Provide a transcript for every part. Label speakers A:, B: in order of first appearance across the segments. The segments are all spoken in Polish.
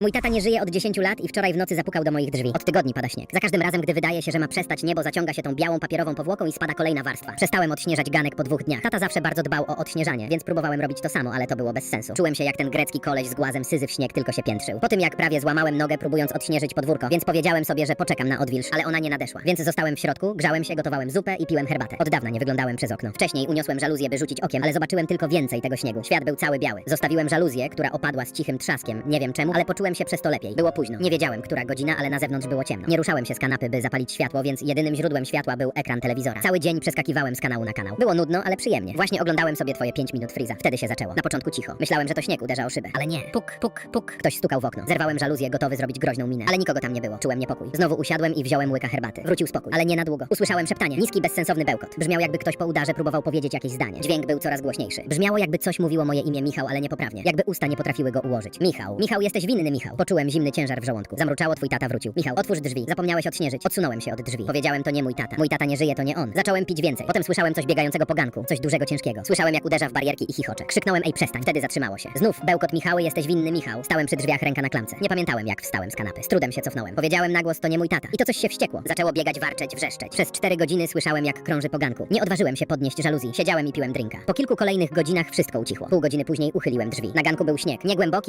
A: Mój tata nie żyje od 10 lat i wczoraj w nocy zapukał do moich drzwi. Od tygodni pada śnieg. Za każdym razem, gdy wydaje się, że ma przestać niebo, zaciąga się tą białą papierową powłoką i spada kolejna warstwa. Przestałem odśnieżać ganek po dwóch dniach. Tata zawsze bardzo dbał o odśnieżanie, więc próbowałem robić to samo, ale to było bez sensu. Czułem się jak ten grecki koleś z głazem syzy w śnieg, tylko się piętrzył. Po tym jak prawie złamałem nogę próbując odśnieżyć podwórko, więc powiedziałem sobie, że poczekam na odwilż, ale ona nie nadeszła. Więc zostałem w środku, grzałem się, gotowałem zupę i piłem herbatę. Od dawna nie wyglądałem przez okno. Wcześniej uniosłem żaluzję, by rzucić okiem, ale zobaczyłem tylko więcej tego śniegu. Świat był cały biały. Zostawiłem żaluzję, która opadła z cichym trzaskiem. Nie wiem czemu, ale poczułem się przez to lepiej. Było późno. Nie wiedziałem, która godzina, ale na zewnątrz było ciemno. Nie ruszałem się z kanapy, by zapalić światło, więc jedynym źródłem światła był ekran telewizora. Cały dzień przeskakiwałem z kanału na kanał. Było nudno, ale przyjemnie. Właśnie oglądałem sobie twoje 5 minut Freeza. Wtedy się zaczęło. Na początku cicho. Myślałem, że to śnieg uderza o szybę, ale nie. Puk, puk, puk. Ktoś stukał w okno. Zerwałem żaluzję, gotowy zrobić groźną minę, ale nikogo tam nie było. Czułem niepokój. Znowu usiadłem i wziąłem łyka herbaty. Wrócił spokój, ale nie na długo. Usłyszałem szeptanie. Niski, bezsensowny bełkot. Brzmiał jakby ktoś po udarze próbował powiedzieć jakieś zdanie. Dźwięk był coraz głośniejszy. Brzmiało jakby coś mówiło moje imię Michał, ale niepoprawnie. Jakby usta nie potrafiły go ułożyć. Michał. Michał, jesteś winny, Michał. Poczułem zimny ciężar w żołądku. Zamruczało, twój tata wrócił. Michał, otwórz drzwi. Zapomniałeś odśnieżyć. Odsunąłem się od drzwi. Powiedziałem, to nie mój tata. Mój tata nie żyje, to nie on. Zacząłem pić więcej. Potem słyszałem coś biegającego po ganku. Coś dużego, ciężkiego. Słyszałem, jak uderza w barierki i chichocze. Krzyknąłem, ej, przestań. Wtedy zatrzymało się. Znów bełkot Michały, jesteś winny, Michał. Stałem przy drzwiach, ręka na klamce. Nie pamiętałem, jak wstałem z kanapy. Z trudem się cofnąłem. Powiedziałem na głos, to nie mój tata. I to coś się wściekło. Zaczęło biegać, warczeć, wrzeszczeć. Przez cztery godziny słyszałem, jak krąży. Nie odważyłem się podnieść żaluzji. Siedziałem i piłem drinka. Po kilku kolejnych godzinach wszystko ucichło. Pół godziny później uchyliłem drzwi. Na ganku był śnieg.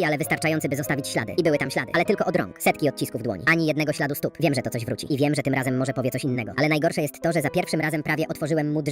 A: Ale wystarczający, by zostawić ślady. I były tam ślady. Ale tylko od rąk. Setki odcisków dłoni. Ani jednego śladu stóp. Wiem, że to coś wróci. I wiem, że tym razem może powie coś innego. Ale najgorsze jest to, że za pierwszym razem prawie otworzyłem mu drzwi.